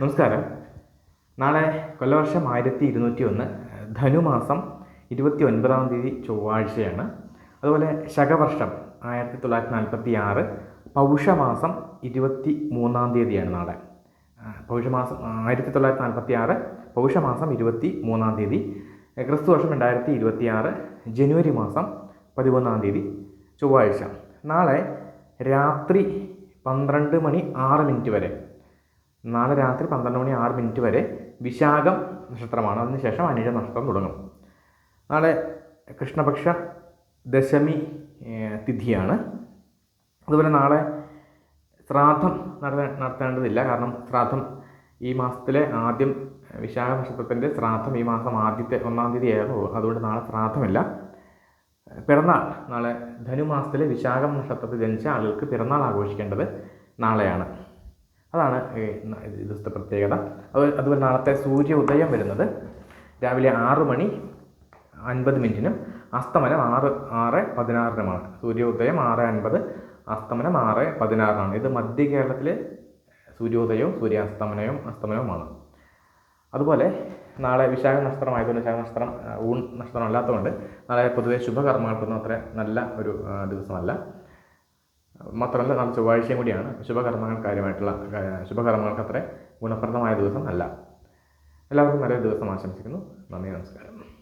നമസ്കാരം. നാളെ കൊല്ലവർഷം ആയിരത്തി ഇരുന്നൂറ്റി ഒന്ന് ധനുമാസം ഇരുപത്തി ഒൻപതാം തീയതി ചൊവ്വാഴ്ചയാണ്. അതുപോലെ ശകവർഷം ആയിരത്തി തൊള്ളായിരത്തി നാൽപ്പത്തി ആറ് പൗഷമാസം ഇരുപത്തി മൂന്നാം തീയതിയാണ് നാളെ. പൗഷമാസം ആയിരത്തി തൊള്ളായിരത്തി നാൽപ്പത്തി ആറ് പൗഷമാസം ഇരുപത്തി മൂന്നാം തീയതി. ക്രിസ്തു വർഷം രണ്ടായിരത്തി ഇരുപത്തി ആറ് ജനുവരി മാസം പതിമൂന്നാം തീയതി ചൊവ്വാഴ്ച. നാളെ രാത്രി പന്ത്രണ്ട് മണി ആറ് മിനിറ്റ് വരെ നാളെ രാത്രി പന്ത്രണ്ട് മണി ആറ് മിനിറ്റ് വരെ വിശാഖം നക്ഷത്രമാണ്. അതിനുശേഷം അനിഴ നക്ഷത്രം തുടങ്ങും. നാളെ കൃഷ്ണപക്ഷ ദശമി തിഥിയാണ്. അതുപോലെ നാളെ ശ്രാദ്ധം നട നടത്തേണ്ടതില്ല. കാരണം ശ്രാദ്ധം ഈ മാസത്തിലെ ആദ്യം വിശാഖ നക്ഷത്രത്തിന്റെ ശ്രാദ്ധം ഈ മാസം ആദ്യത്തെ ഒന്നാം തീയതി ആയിരുന്നു അതുകൊണ്ട് നാളെ ശ്രാദ്ധമില്ല. പിറന്നാൾ നാളെ ധനുമാസത്തിലെ വിശാഖം നക്ഷത്രത്തിൽ ജനിച്ച ആളുകൾക്ക് പിറന്നാൾ ആഘോഷിക്കേണ്ടത് നാളെയാണ്. അതാണ് ദിവസത്തെ പ്രത്യേകത. അതുപോലെ അതുപോലെ നാളത്തെ സൂര്യ ഉദയം വരുന്നത് രാവിലെ ആറ് മണി അൻപത് മിനിറ്റിനും അസ്തമനം ആറ് ആറ് പതിനാറിനുമാണ്. സൂര്യോദയം ആറ് അൻപത് അസ്തമനം ആറ് പതിനാറിനാണ്. ഇത് മധ്യ കേരളത്തിലെ സൂര്യോദയവും സൂര്യാസ്തമനവും അസ്തമനവുമാണ്. അതുപോലെ നാളെ വിശാഖ നക്ഷത്രമായതുകൊണ്ട് വിശാഖ നക്ഷത്രം ഊൺ നക്ഷത്രം അല്ലാത്തതുകൊണ്ട് നാളെ പൊതുവെ ശുഭകർമ്മങ്ങൾക്കൊന്നും അത്ര നല്ല ഒരു ദിവസമല്ല. മാത്രമല്ല നാളെ ചൊവ്വാഴ്ചയും കൂടിയാണ് ശുഭകർമ്മങ്ങൾ കാര്യമായിട്ടുള്ള ശുഭകർമ്മങ്ങൾക്ക് അത്ര ഗുണപ്രദമായ ദിവസം അല്ല എല്ലാവർക്കും നല്ലൊരു ദിവസം ആശംസിക്കുന്നു. നന്ദി നമസ്കാരം.